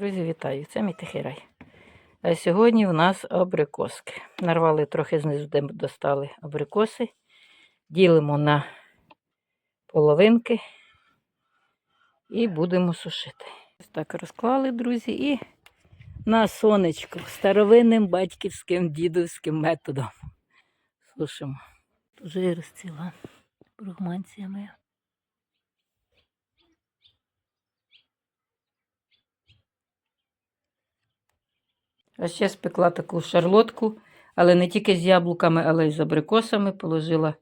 Друзі, вітаю! Це мій тихий рай. А сьогодні в нас абрикоски. Нарвали трохи знизу, де достали абрикоси. Ділимо на половинки і будемо сушити. Ось так розклали, друзі, і на сонечко старовинним батьківським дідовським методом сушимо. Дуже розціла бругманція А ще спекла таку шарлотку, але не тільки з яблуками, але й з абрикосами. Положила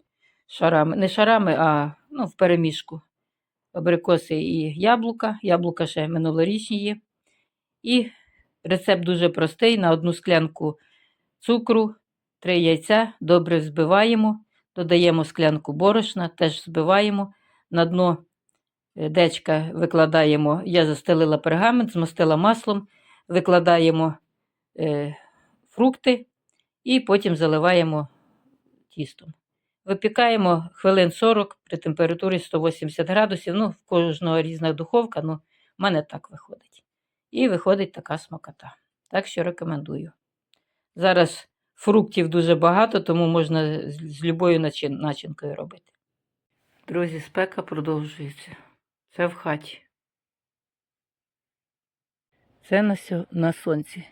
шарами. Не шарами, а ну, в перемішку. Абрикоси і яблука. Яблука ще минулорічні є. І рецепт дуже простий: на одну склянку цукру, три яйця, добре взбиваємо, додаємо склянку борошна, теж збиваємо. На дно е, дечка викладаємо, я застелила пергамент, змастила маслом, викладаємо фрукти і потім заливаємо тістом. Випікаємо хвилин 40 при температурі 180 градусів. Ну, в кожного різна духовка, ну, в мене так виходить. І виходить така смакота. Так що рекомендую. Зараз фруктів дуже багато, тому можна з, з любою начин, начинкою робити. Друзі, спека продовжується. Це в хаті. Це на, на сонці.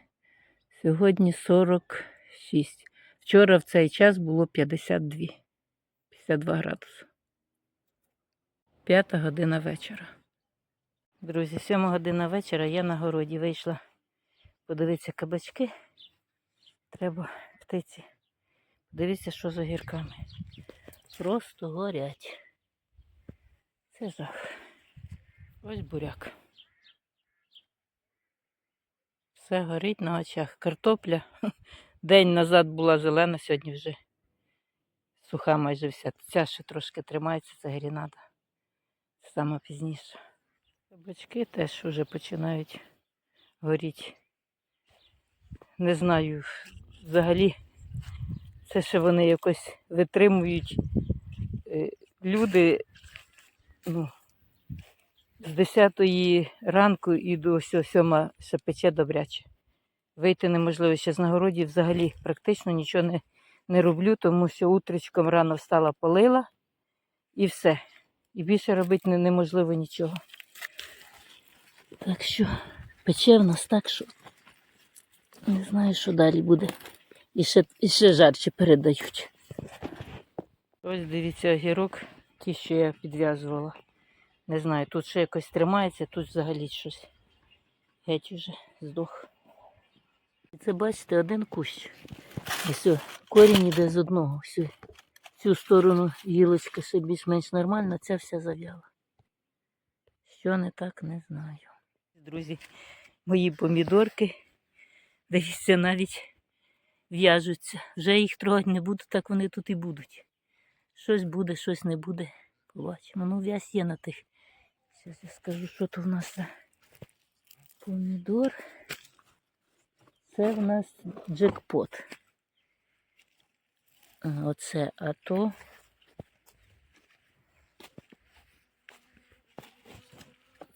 Сьогодні 46. Вчора в цей час було 52. 52 градуси. П'ята година вечора. Друзі, сьома година вечора я на городі вийшла подивитися кабачки. Треба птиці. Дивіться, що з огірками. Просто горять. Це жах. Ось буряк. Все горить на очах. Картопля. День назад була зелена, сьогодні вже суха майже вся. Ця ще трошки тримається, це грінада. Саме пізніше. Кабачки теж вже починають горіти. Не знаю, взагалі, це ще вони якось витримують. Е, Люди ну, з 10 ранку і до 7 ще пече добряче. Вийти неможливо. Ще з нагороді взагалі практично нічого не, не роблю, тому що утречком рано встала, полила і все. І більше робити не, неможливо нічого. Так що пече в нас так, що не знаю, що далі буде. І ще, і ще жарче передають. Ось дивіться огірок, ті, що я підв'язувала. Не знаю, тут ще якось тримається, тут взагалі щось. Геть уже здох. І це бачите, один кущ. І все, корінь іде з одного. Все. Цю сторону гілочка ще більш-менш нормальна, ця вся зав'яла. Що не так, не знаю. Друзі, мої помідорки, дивіться, навіть в'яжуться. Вже їх трогати не буду, так вони тут і будуть. Щось буде, щось не буде. Побачимо. Ну, в'язь є на тих. Зараз я скажу, що то в нас за помідор. Це в нас джекпот. Оце ато.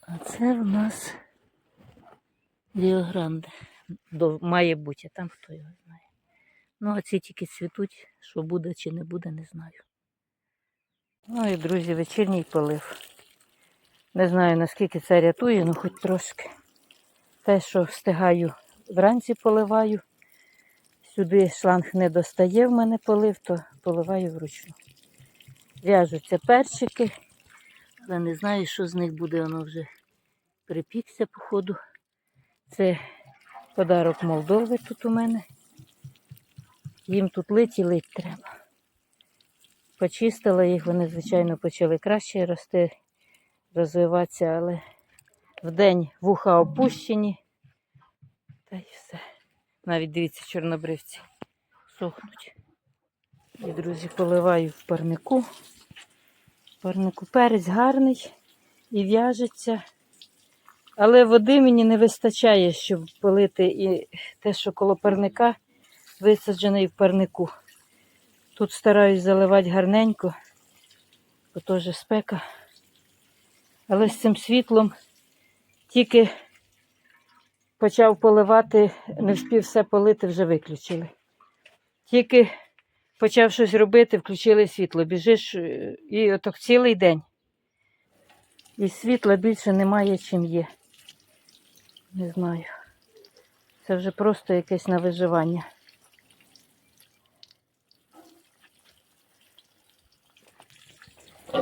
А це в нас Ріогранде. Має бути, там хто його знає. Ну, а ці тільки цвітуть, що буде чи не буде, не знаю. Ну і, друзі, вечірній полив. Не знаю, наскільки це рятує, ну хоч трошки. Те, що встигаю вранці поливаю. Сюди шланг не достає в мене полив, то поливаю вручну. В'яжуться перчики, але не знаю, що з них буде, воно вже припікся, походу. Це подарок Молдови тут у мене. Їм тут лить і лить треба. Почистила їх, вони, звичайно, почали краще рости, розвиватися, але вдень вуха опущені. Та й все. Навіть дивіться, чорнобривці сохнуть. І, друзі, поливаю в парнику. В парнику перець гарний і в'яжеться. Але води мені не вистачає, щоб полити і те, що коло парника висаджений в парнику. Тут стараюсь заливати гарненько, бо теж спека. Але з цим світлом тільки почав поливати, не встиг все полити, вже виключили. Тільки почав щось робити, включили світло. Біжиш е, і отак цілий день. І світла більше немає, чим є. Не знаю. Це вже просто якесь на виживання.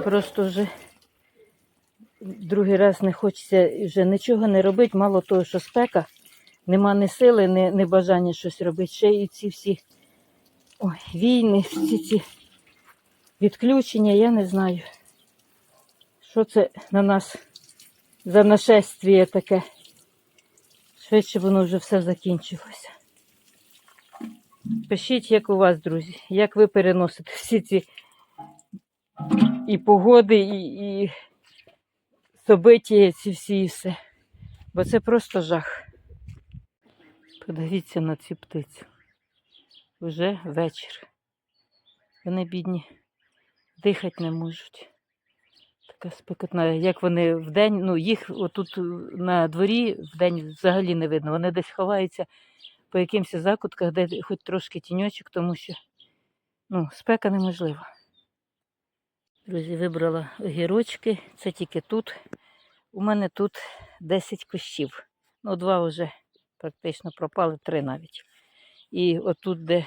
Просто вже другий раз не хочеться вже нічого не робити, мало того, що спека, нема ні сили, ні, ні бажання щось робити. Ще і ці всі ой, війни, всі ці відключення, я не знаю, що це на нас за нашествіє таке. Швидше воно вже все закінчилося. Пишіть, як у вас, друзі, як ви переносите всі ці і погоди, і, і собиті ці всі і все. Бо це просто жах. Подивіться на ці птиці. Вже вечір. Вони бідні, дихати не можуть. Така спекотна, як вони вдень, ну їх отут на дворі вдень взагалі не видно. Вони десь ховаються по якимось закутках, де хоч трошки тіньочок, тому що ну, спека неможлива. Друзі, вибрала огірочки, це тільки тут. У мене тут 10 кущів. Ну, два вже практично пропали, три навіть. І отут, де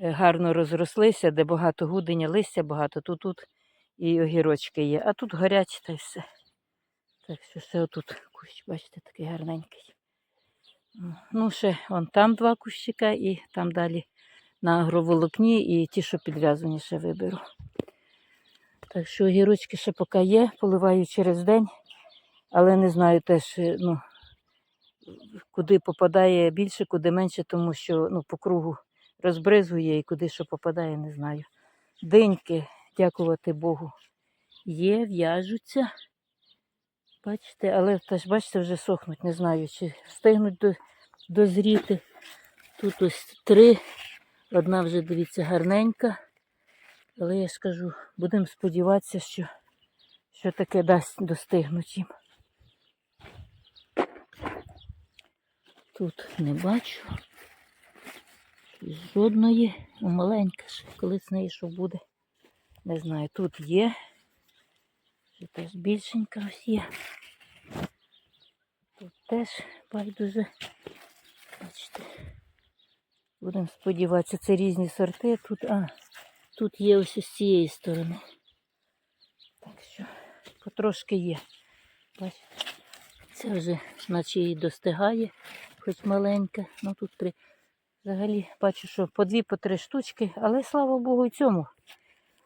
е, гарно розрослися, де багато гуденя, листя багато, то тут і огірочки є. А тут горять та й все. Так що все отут кущ, бачите, такий гарненький. Ну, ще вон там два кущика і там далі на агроволокні і ті, що підв'язані, ще виберу. Так що огірочки ще поки є, поливаю через день, але не знаю теж, е, ну, куди попадає більше, куди менше, тому що ну, по кругу розбризує і куди що попадає, не знаю. Деньки, дякувати Богу, є, в'яжуться. Бачите, але теж, бачите, вже сохнуть, не знаю, чи встигнуть до, дозріти. Тут ось три. Одна вже, дивіться, гарненька. Але я ж кажу, будемо сподіватися, що, що таке дасть достигнуть їм. Тут не бачу. Жодної. Ну, маленька ж, коли з неї що буде. Не знаю, тут є. Ще теж більшенька ось є. Тут теж байдуже. Бачите. Будемо сподіватися, це різні сорти. Тут, а, тут є ось з цієї сторони. Так що потрошки є. Бачите, це вже наче і достигає, хоч маленька. Ну тут три. Взагалі бачу, що по дві, по три штучки, але слава Богу, і цьому.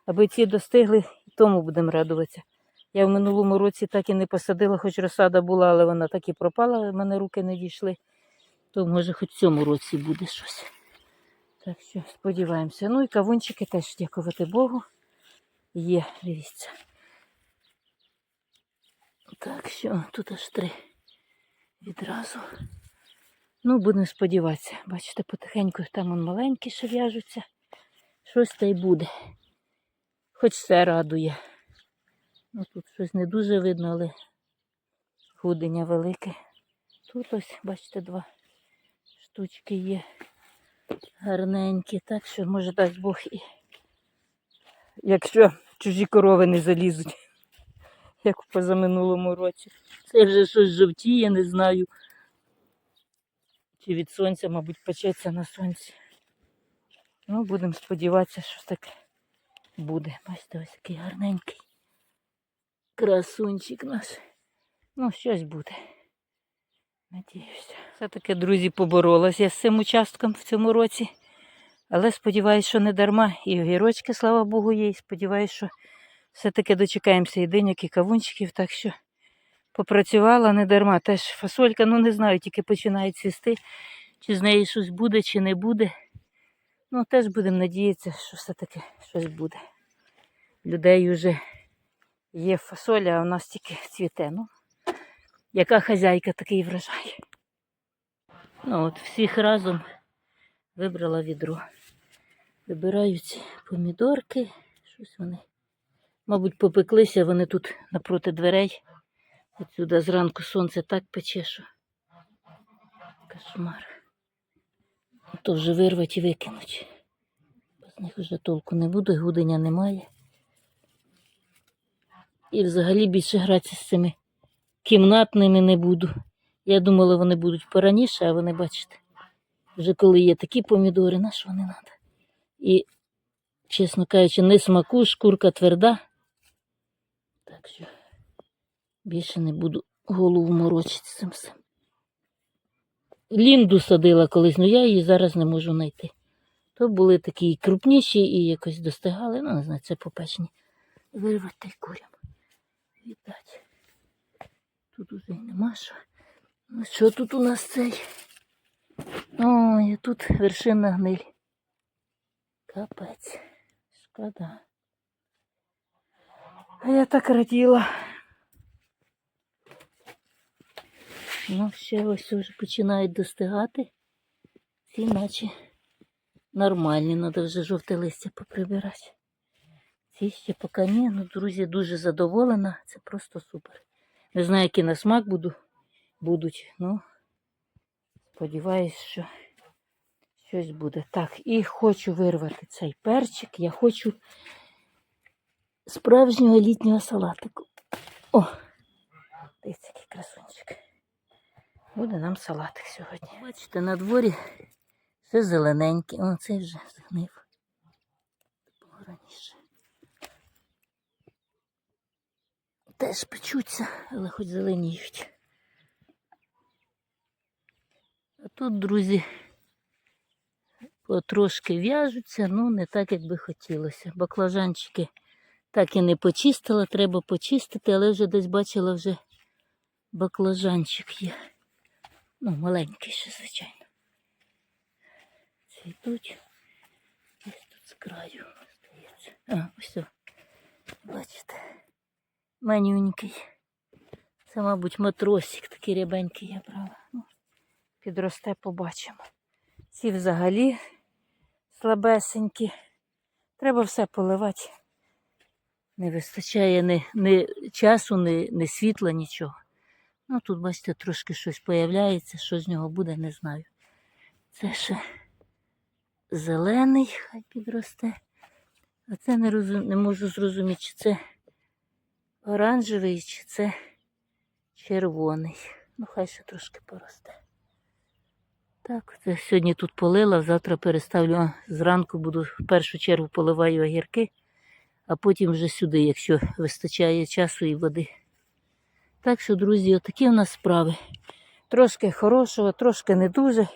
Аби ці достигли, і тому будемо радуватися. Я в минулому році так і не посадила, хоч розсада була, але вона так і пропала, в мене руки не дійшли. То може хоч в цьому році буде щось. Так що сподіваємося. Ну і кавунчики теж, дякувати Богу. Є, дивіться. Так що тут аж три відразу. Ну, будемо сподіватися. Бачите, потихеньку там он маленькі ще в'яжуться. Щось та й буде. Хоч це радує. Ну, тут щось не дуже видно, але гудення велике. Тут ось, бачите, два штучки є гарненькі. Так що, може, дасть Бог і. Якщо чужі корови не залізуть, як в позаминулому році. Це вже щось жовтіє, не знаю. Чи від сонця, мабуть, печеться на сонці. Ну, будемо сподіватися, що таке буде. Бачите, ось такий гарненький. Красунчик наш. Ну, щось буде. Надіюся. Все-таки, друзі, поборолася з цим участком в цьому році. Але сподіваюся, що не дарма. І огірочки, слава Богу, є. І сподіваюся, що все-таки дочекаємося і диняк, і кавунчиків. Так що попрацювала не дарма. Теж фасолька, ну не знаю, тільки починає цвісти. Чи з неї щось буде, чи не буде. Ну, теж будемо надіятися, що все-таки щось буде. Людей вже є фасоля, а у нас тільки цвіте. Ну, яка хазяйка такий врожай. Ну от всіх разом вибрала відро. Вибираю ці помідорки. Щось вони, мабуть, попеклися, вони тут напроти дверей. Отсюди зранку сонце так пече, що Кошмар. То вже вирвать і викинуть. Без них вже толку не буде, гуденя немає. І взагалі більше гратися з цими кімнатними не буду. Я думала, вони будуть пораніше, а вони, бачите, вже коли є такі помідори, на що не треба. І, чесно кажучи, не смаку, шкурка тверда. Так що більше не буду голову морочити цим всім. Лінду садила колись, але я її зараз не можу знайти. То були такі крупніші і якось достигали, ну не знаю, це попечні. Вирвати та курям. Віддать. Тут уже й нема що. Ну що тут у нас цей? Ой, тут вершина гниль. Капець. Шкода. А я так раділа. Ну, ще ось вже починають достигати. Ці наче нормальні, треба вже жовте листя поприбирати. Ці ще поки ні, ну, друзі, дуже задоволена. Це просто супер. Не знаю, які на смак буду, будуть. Ну, сподіваюсь, що щось буде. Так, і хочу вирвати цей перчик. Я хочу справжнього літнього салатику. О! Дивіться, який красунчик. Буде нам салатик сьогодні. Бачите, на дворі все зелененьке. О, цей вже згнив. Раніше. Теж печуться, але хоч зеленіють. А тут, друзі, потрошки в'яжуться, ну не так, як би хотілося. Баклажанчики так і не почистила, треба почистити, але вже десь бачила вже баклажанчик є. Ну, маленький ще, звичайно. Цвітуть. Ось тут з краю здається. А, ось. Бачите. Манюнький. Це, мабуть, матросик такий рябенький я брала. Ну, підросте, побачимо. Ці взагалі слабесенькі. Треба все поливати. Не вистачає ні, ні часу, ні, ні світла, нічого. Ну, тут, бачите, трошки щось появляється, що з нього буде, не знаю. Це ще зелений, хай підросте. А це не, розум... не можу зрозуміти, чи це оранжевий, чи це червоний. Ну, хай ще трошки поросте. Так, це сьогодні тут полила, завтра переставлю. Зранку буду в першу чергу поливаю огірки, а потім вже сюди, якщо вистачає часу і води. Так що, друзі, отакі у нас справи. Трошки хорошого, трошки не дуже,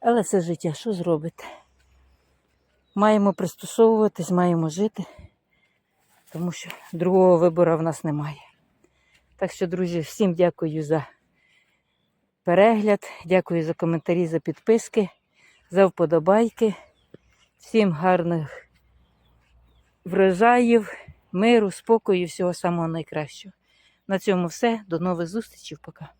але це життя, що зробите? Маємо пристосовуватись, маємо жити, тому що другого вибору в нас немає. Так що, друзі, всім дякую за перегляд, дякую за коментарі, за підписки, за вподобайки. Всім гарних врожаїв, миру, спокою, і всього самого найкращого. На цьому все. До нових зустрічей. Пока.